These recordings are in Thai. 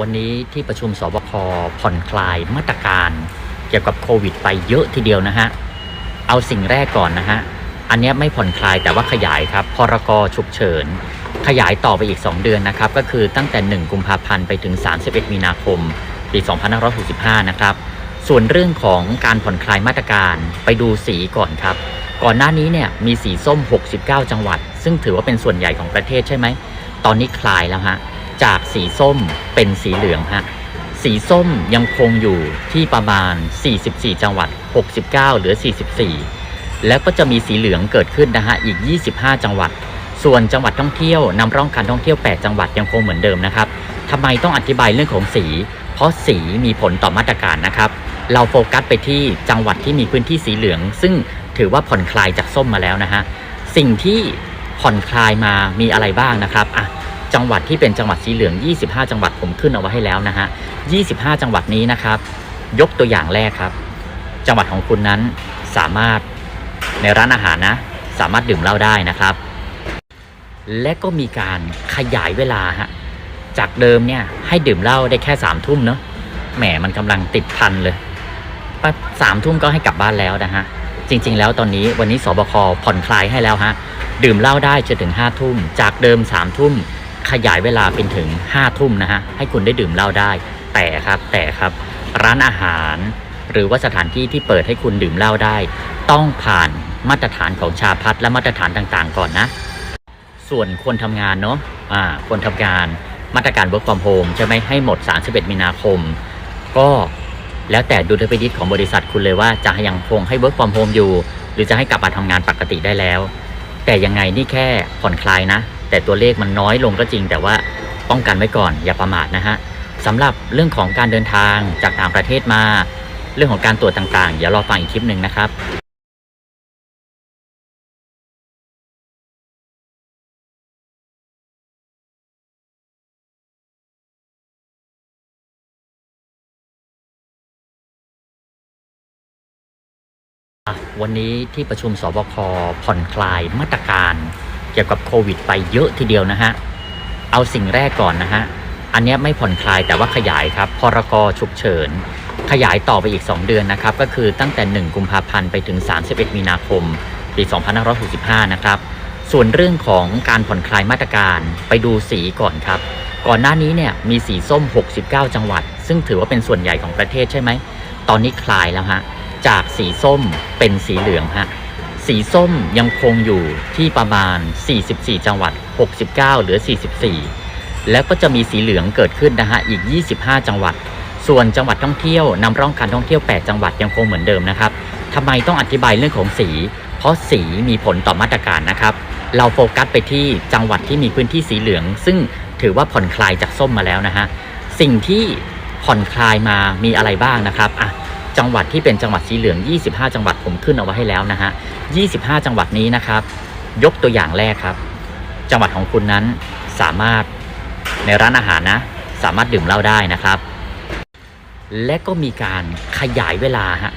วันนี้ที่ประชุมสบคผ่อนคลายมาตรการ เกี่ยวกับโควิด ไปเยอะทีเดียวนะฮะ เอาสิ่งแรกก่อนนะฮะ อันนี้ไม่ผ่อนคลายแต่ว่าขยายครับพรกฉุกเฉิน ขยายต่อไปอีก 2 เดือนนะครับ ก็คือตั้งแต่ 1 กุมภาพันธ์ไปถึง 31 มีนาคม ปี 2565 นะครับ ส่วนเรื่องของการผ่อนคลายมาตรการไปดูสีก่อนครับ ก่อนหน้านี้เนี่ยมีสีส้ม 69 จังหวัด ซึ่งถือว่าเป็นส่วนใหญ่ของประเทศใช่ไหม ตอนนี้คลายแล้วฮะ จากสีส้มเป็นสีเหลืองฮะสีส้มยังคงอยู่ที่ประมาณ 44 จังหวัด 69 เหลือ 44 แล้วก็จะมีสีเหลืองเกิดขึ้นนะฮะอีก 25 จังหวัด ส่วนจังหวัดท่องเที่ยวนำร่องการท่องเที่ยว 8 จังหวัดยังคงเหมือนเดิมนะครับทำไมต้องอธิบายเรื่องของสี เพราะสีมีผลต่อมาตรการนะครับ เราโฟกัสไปที่จังหวัดที่มีพื้นที่สีเหลือง ซึ่งถือว่าผ่อนคลายจากส้มมาแล้วนะฮะสิ่งที่ผ่อนคลายมามีอะไรบ้างนะครับอะ จังหวัดที่เป็นจังหวัดสีเหลือง 25 จังหวัดผมขึ้นเอาไว้ให้แล้วนะฮะ 25 จังหวัดนี้นะครับ ยกตัวอย่างแรกครับ จังหวัดของคุณนั้นสามารถในร้านอาหารนะ สามารถดื่มเหล้าได้นะครับ และก็มีการขยายเวลาฮะจากเดิมเนี่ยให้ดื่มเหล้าได้แค่สามทุ่มเนาะแหมมันกำลังติดพันเลยสามทุ่มก็ให้กลับบ้านแล้วนะฮะ จริง ๆ แล้วตอนนี้วันนี้สบคผ่อนคลายให้แล้วฮะ ดื่มเหล้าได้จนถึงห้าทุ่ม จากเดิมสามทุ่ม ขยายเวลาเป็นถึงห้าทุ่มนะฮะ ให้คุณได้ดื่มเหล้าได้ แต่ครับแต่ครับร้านอาหาร หรือว่าสถานที่ที่เปิดให้คุณดื่มเหล้าได้ ต้องผ่านมาตรฐานของชาพัฒและมาตรฐานต่างๆ ก่อนนะ ส่วนคนทำงานเนาะอ่าคนทำงานมาตรการ work from home จะไม่ให้หมด 31 มีนาคม ก็แล้วแต่ดุลพินิจของบริษัทคุณเลยว่าจะยังคงให้ work from home อยู่ หรือจะให้กลับมาทำงานปกติได้แล้ว แต่ยังไงนี่แค่ผ่อนคลายนะ แต่ตัวเลขมันน้อยลงก็จริง แต่ว่าป้องกันไว้ก่อนอย่าประมาทนะฮะสำหรับเรื่องของการเดินทางจากต่างประเทศมา เรื่องของการตรวจต่างๆ เดี๋ยวรอฟังอีกคลิปหนึ่งนะครับ่วันนี้ที่ประชุมสบคผ่อนคลายมาตรการ เกี่ยวกับโควิดไปเยอะทีเดียวนะฮะ เอาสิ่งแรกก่อนนะฮะ อันนี้ไม่ผ่อนคลายแต่ว่าขยายครับ พรกฉุกเฉิน ขยายต่อไปอีก 2 เดือนนะครับ ก็คือตั้งแต่ 1 กุมภาพันธ์ไปถึง 31 มีนาคม ปี 2565 นะครับ ส่วนเรื่องของการผ่อนคลายมาตรการไปดูสีก่อนครับ ก่อนหน้านี้เนี่ยมีสีส้ม 69 จังหวัด ซึ่งถือว่าเป็นส่วนใหญ่ของประเทศใช่ไหม ตอนนี้คลายแล้วฮะ จากสีส้มเป็นสีเหลืองฮะ สีส้มยังคงอยู่ที่ประมาณ 44 จังหวัด 69 เหลือ 44 แล้วก็จะมีสีเหลืองเกิดขึ้นนะฮะอีก 25 จังหวัด ส่วนจังหวัดท่องเที่ยวนำร่องการท่องเที่ยว 8 จังหวัดยังคงเหมือนเดิมนะครับทำไมต้องอธิบายเรื่องของสี เพราะสีมีผลต่อมาตรการนะครับเราโฟกัสไปที่จังหวัดที่มีพื้นที่สีเหลือง ซึ่งถือว่าผ่อนคลายจากส้มมาแล้วนะฮะสิ่งที่ผ่อนคลายมามีอะไรบ้างนะครับอะ จังหวัดที่เป็นจังหวัดสีเหลือง 25 จังหวัดผมขึ้นเอาไว้ให้แล้วนะฮะ 25 จังหวัดนี้นะครับ ยกตัวอย่างแรกครับ จังหวัดของคุณนั้นสามารถในร้านอาหารนะ สามารถดื่มเหล้าได้นะครับ และก็มีการขยายเวลาฮะ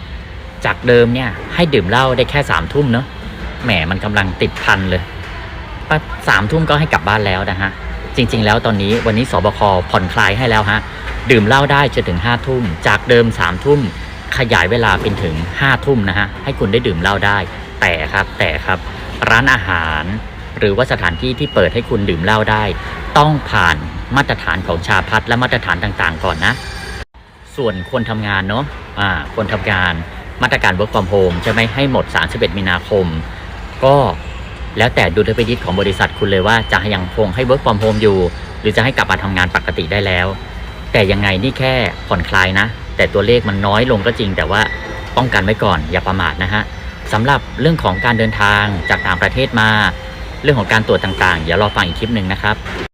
จากเดิมเนี่ยให้ดื่มเหล้าได้แค่สามทุ่มเนาะแหมมันกำลังติดพันเลยสามทุ่มก็ให้กลับบ้านแล้วนะฮะจริง ๆ แล้วตอนนี้วันนี้สบคผ่อนคลายให้แล้วฮะดื่มเหล้าได้จนถึงห้าทุ่มจากเดิมสามทุ่ม ขยายเวลาเป็นถึงห้าทุ่มนะฮะ ให้คุณได้ดื่มเหล้าได้ แต่ครับแต่ครับร้านอาหาร หรือว่าสถานที่ที่เปิดให้คุณดื่มเหล้าได้ ต้องผ่านมาตรฐานของชาพัฒและมาตรฐานต่างๆ ก่อนนะ ส่วนคนทำงานเนาะอ่าคนทำงานมาตรการ work from home จะไม่ให้หมด 31 มีนาคม ก็แล้วแต่ดุลพินิจของบริษัทคุณเลยว่าจะยังคงให้ work from home อยู่ หรือจะให้กลับมาทำงานปกติได้แล้ว แต่ยังไงนี่แค่ผ่อนคลายนะ แต่ตัวเลขมันน้อยลงก็จริง แต่ว่าป้องกันไว้ก่อนอย่าประมาทนะฮะสำหรับเรื่องของการเดินทางจากต่างประเทศมา เรื่องของการตรวจต่างๆ เดี๋ยวรอฟังอีกคลิปหนึ่งนะครับ